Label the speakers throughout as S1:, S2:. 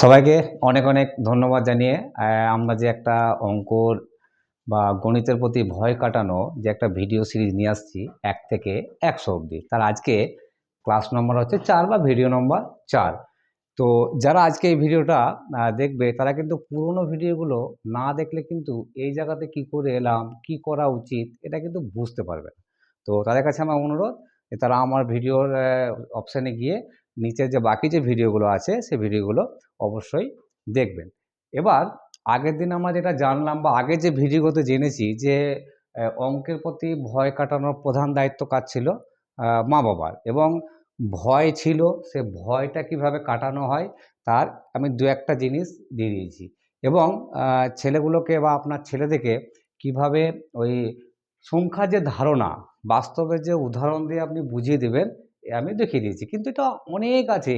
S1: সবাইকে অনেক অনেক ধন্যবাদ জানিয়ে আমরা যে একটা অঙ্কর বা গণিতের প্রতি ভয় কাটানো যে একটা ভিডিও সিরিজ নিয়ে আসছি এক থেকে একশো অবধি। তার আজকে ক্লাস নম্বর হচ্ছে চার বা ভিডিও নম্বর চার। তো যারা আজকে এই ভিডিওটা দেখবে, তারা কিন্তু পুরোনো ভিডিওগুলো না দেখলে কিন্তু এই জায়গাতে কি করে এলাম, কি করা উচিত, এটা কিন্তু বুঝতে পারবে তো তাদের কাছে আমার অনুরোধ তারা আমার ভিডিওর অপশানে গিয়ে নিচে যে বাকি যে ভিডিওগুলো আছে সেই ভিডিওগুলো অবশ্যই দেখবেন। এবার, আগের দিন আমরা যেটা জানলাম বা আগে যে ভিডিওতে জেনেছি যে অঙ্কের প্রতি ভয় কাটানোর প্রধান দায়িত্ব কাজ ছিল? মা বাবার। এবং ভয় ছিল, সে ভয়টা কীভাবে কাটানো হয়, তার আমি দু একটা জিনিস দিয়ে দিয়েছি। এবং ছেলেগুলোকে বা আপনার ছেলেদেরকে কীভাবে ওই সংখ্যা যে ধারণা, বাস্তবের যে উদাহরণ দিয়ে আপনি বুঝিয়ে দেবেন আমি দেখিয়ে দিয়েছি। কিন্তু এটা অনেক আছে।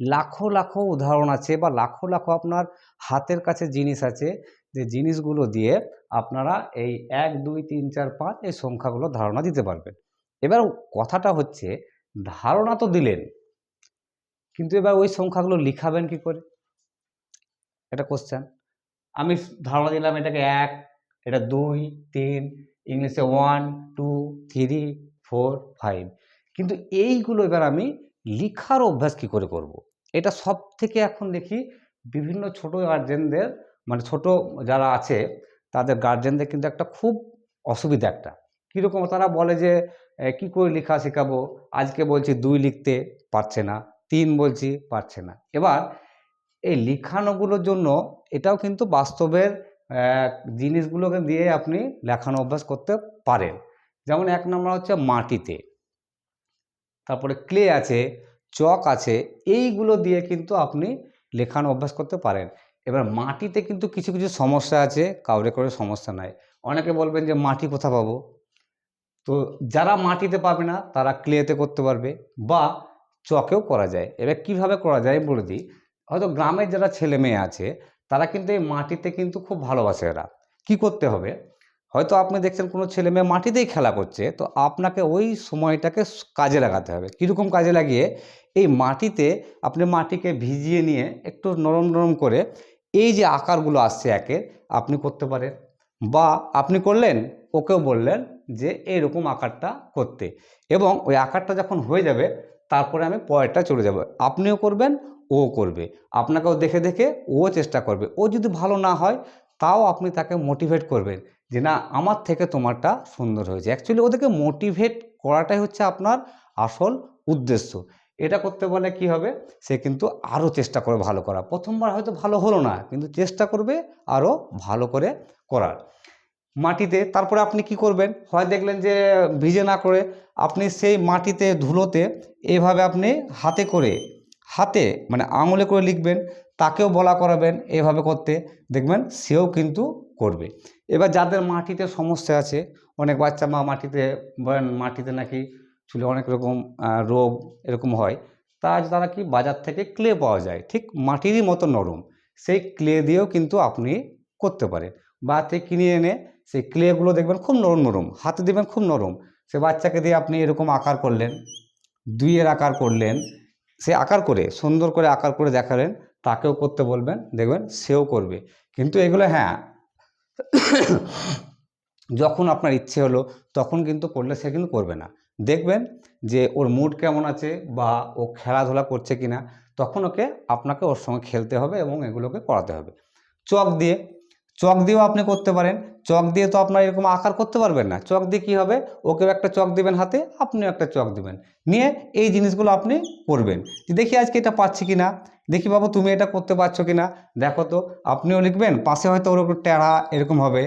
S1: লাখো লাখো উদাহরণ আছে বা লাখো লাখো আপনার হাতের কাছে জিনিস আছে যে জিনিসগুলো দিয়ে আপনারা এই এক, দুই, তিন, চার, পাঁচ এই সংখ্যাগুলো ধারণা দিতে পারবেন। এবার কথাটা হচ্ছে, ধারণা তো দিলেন, কিন্তু এবার ওই সংখ্যাগুলো লিখাবেন কি করে? এটা কোশ্চেন আমি ধারণা দিলাম এটাকে এক, এটা দুই, তিন, ইংলিশে one two three four five কিন্তু এইগুলো এবার আমি লিখার অভ্যাস কি করে করব। এটা সব থেকে এখন দেখি বিভিন্ন ছোট গার্জেনদের মানে ছোট যারা আছে, তাদের গার্জেনদের কিন্তু একটা খুব অসুবিধা একটা। কীরকম তারা বলে যে কি করে লেখা শেখাবো? আজকে বলছি দুই লিখতে পারছে না, তিন বলছি পারছে না। এবার এই লিখানোগুলোর জন্য এটাও কিন্তু বাস্তবের জিনিসগুলোকে দিয়ে আপনি লেখানো অভ্যাস করতে পারেন। যেমন এক নম্বর হচ্ছে মাটিতে। তারপরে ক্লে আছে চক আছে, এইগুলো দিয়ে কিন্তু আপনি লেখানো অভ্যাস করতে পারেন। এবার মাটিতে কিন্তু কিছু কিছু সমস্যা আছে, কাউরে করে সমস্যা নাই। অনেকে বলবেন যে, মাটি কোথা পাবো? তো যারা মাটিতে পাবে না, তারা ক্লেতে করতে পারবে বা চকেও করা যায়। এবার কীভাবে করা যায় বলে দিই। হয়তো গ্রামের যারা ছেলে মেয়ে আছে, তারা কিন্তু এই মাটিতে কিন্তু খুব ভালোবাসে এরা। কি করতে হবে? হয়তো আপনি দেখছেন কোনো ছেলে মেয়ে মাটিতেই খেলা করছে, তো আপনাকে ওই সময়টাকে কাজে লাগাতে হবে। কীরকম কাজে লাগিয়ে এই মাটিতে আপনি মাটিকে ভিজিয়ে নিয়ে একটু নরম নরম করে এই যে আকারগুলো আসছে একে, আপনি করতে পারেন। বা আপনি করলেন, ওকেও বললেন যে এইরকম আকারটা করতে। এবং ওই আকারটা যখন হয়ে যাবে, তারপরে আমি পরেরটা চলে যাব। আপনিও করবেন, ও করবে। আপনাকেও দেখে দেখে ও চেষ্টা করবে। ও যদি ভালো না হয়, তাও আপনি তাকে মোটিভেট করবেন। যে না, আমার থেকে তোমারটা সুন্দর হয়েছে। অ্যাকচুয়ালি ওদেরকে মোটিভেট করাটাই হচ্ছে আপনার আসল উদ্দেশ্য। এটা করতে বলে কি হবে? সে কিন্তু আরও চেষ্টা করে ভালো করা। প্রথমবার হয়তো ভালো হলো না, কিন্তু চেষ্টা করবে আরও ভালো করে করার। মাটিতে তারপরে আপনি কি করবেন? হয় দেখলেন যে ভিজে না করে আপনি সেই মাটিতে ধুলোতে এভাবে আপনি হাতে করে হাতে মানে আঙুলে করে লিখবেন, তাকেও বলা করাবেন, এভাবে করতে দেখবেন সেও কিন্তু করবে। এবার যাদের মাটিতে সমস্যা আছে, অনেক বাচ্চা মা মাটিতে মাটিতে নাকি চুলে অনেক রকম রোগ এরকম হয়, তা তারা কি বাজার থেকে ক্লে পাওয়া যায়? ঠিক মাটিরই মতো নরম, সেই ক্লে দিয়েও কিন্তু আপনি করতে পারেন। বা থেকে কিনে এনে সেই ক্লেগুলো দেখবেন খুব নরম নরম, হাতে দেবেন খুব নরম, সে বাচ্চাকে দিয়ে আপনি এরকম আকার করলেন, দুইয়ের আকার করলেন সে আকার করে, সুন্দর করে আকার করে দেখালেন, তাকেও করতে বলবেন, দেখবেন সেও করবে। কিন্তু এগুলো হ্যাঁ যখন আপনার ইচ্ছে হলো, তখন কিন্তু করলে সে কিন্তু করবে না। দেখবেন যে ওর মুড কেমন আছে বা ও খেলাধুলা করছে কিনা, তখন ওকে আপনাকে ওর সঙ্গে খেলতে হবে এবং এগুলোকে করাতে হবে। চক দিয়ে চক দিয়েও আপনি করতে পারেন। চক দিয়ে তো আপনার এরকম আকার করতে পারবেন না। চক দিয়ে কী হবে? ওকেও একটা চক দিবেন হাতে, আপনিও একটা চক দিবেন। নিয়ে এই জিনিসগুলো আপনি করবেন। দেখি আজকে এটা পাচ্ছি কি না দেখি বাবু তুমি এটা করতে পারছ কি না দেখো তো, আপনিও লিখবেন, পাশে হয়তো ওরকম টেড়া এরকম হবে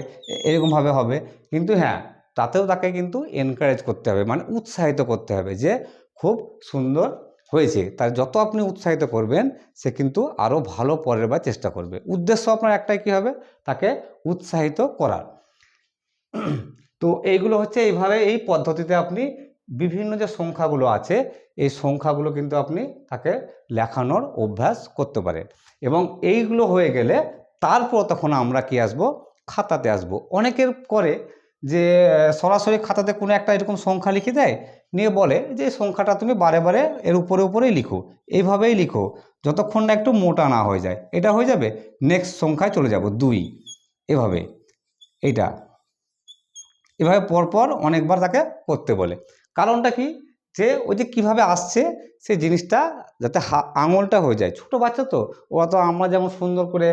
S1: এরকমভাবে হবে। কিন্তু হ্যাঁ তাতেও তাকে কিন্তু এনকারেজ করতে হবে মানে উৎসাহিত করতে হবে যে খুব সুন্দর হয়েছে, তার যত আপনি উৎসাহিত করবেন, সে কিন্তু আরও ভালো পরের বার চেষ্টা করবে। উদ্দেশ্য আপনার একটাই কী হবে? তাকে উৎসাহিত করার। তো এইগুলো হচ্ছে এইভাবে এই পদ্ধতিতে আপনি বিভিন্ন যে সংখ্যাগুলো আছে, এই সংখ্যাগুলো কিন্তু আপনি তাকে লেখানোর অভ্যাস করতে পারেন। এবং এইগুলো হয়ে গেলে তারপর তখন আমরা কি আসব? খাতাতে আসব। অনেকের করে যে সরাসরি খাতাতে কোনো একটা এরকম সংখ্যা লিখে দেয়, নিয়ে বলে যে সংখ্যাটা তুমি বারে বারে এর উপরে উপরেই লিখো। এইভাবেই লিখো, যতক্ষণ না একটু মোটা না হয়ে যায়। এটা হয়ে যাবে নেক্সট সংখ্যায় চলে যাব, দুই। এভাবে, এইটা। এভাবে পরপর অনেকবার তাকে করতে বলে। কারণটা কি? যে, ওই যে কীভাবে আসছে, সে জিনিসটা যাতে আঙুলটা হয়ে যায়। ছোটো বাচ্চা তো, ওরা তো আমরা যেমন সুন্দর করে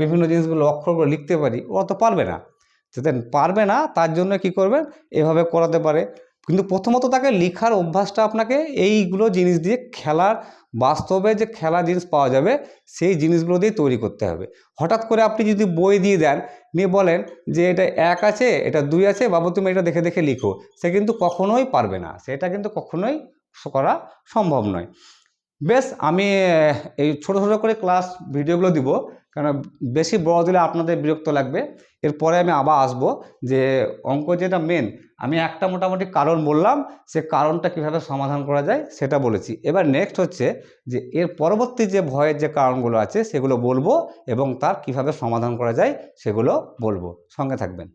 S1: বিভিন্ন জিনিসগুলো অক্ষরগুলো লিখতে পারি, ওরা তো পারবে না। যাতে পারবে না, তার জন্য কি করবেন এভাবে করাতে পারে। কিন্তু প্রথমত তাকে লেখার অভ্যাসটা আপনাকে এইগুলো জিনিস দিয়ে খেলার বাস্তবে যে খেলা জিনিস পাওয়া যাবে, সেই জিনিসগুলো দিয়ে তৈরি করতে হবে। হঠাৎ করে আপনি যদি বই দিয়ে দেন, নিয়ে বলেন যে এটা এক আছে, এটা দুই আছে, বাবু তুমি এটা দেখে দেখে লিখো। সে কিন্তু কখনোই পারবে না। সেটা কিন্তু কখনোই করা সম্ভব নয়। বেশ, আমি এই ছোটো ছোটো করে ক্লাস ভিডিওগুলো দিব। কারণ বেশি বড় দিলে আপনাদের বিরক্ত লাগবে। এরপরে আমি আবার আসব যে, অঙ্ক যেটা মেন আমি একটা মোটামুটি কারণ বললাম, সে কারণটা কীভাবে সমাধান করা যায় সেটা বলেছি। এবার নেক্সট হচ্ছে যে, এর পরবর্তী যে ভয়ের যে কারণগুলো আছে সেগুলো বলব এবং তার কীভাবে সমাধান করা যায় সেগুলো বলব। সঙ্গে থাকবেন।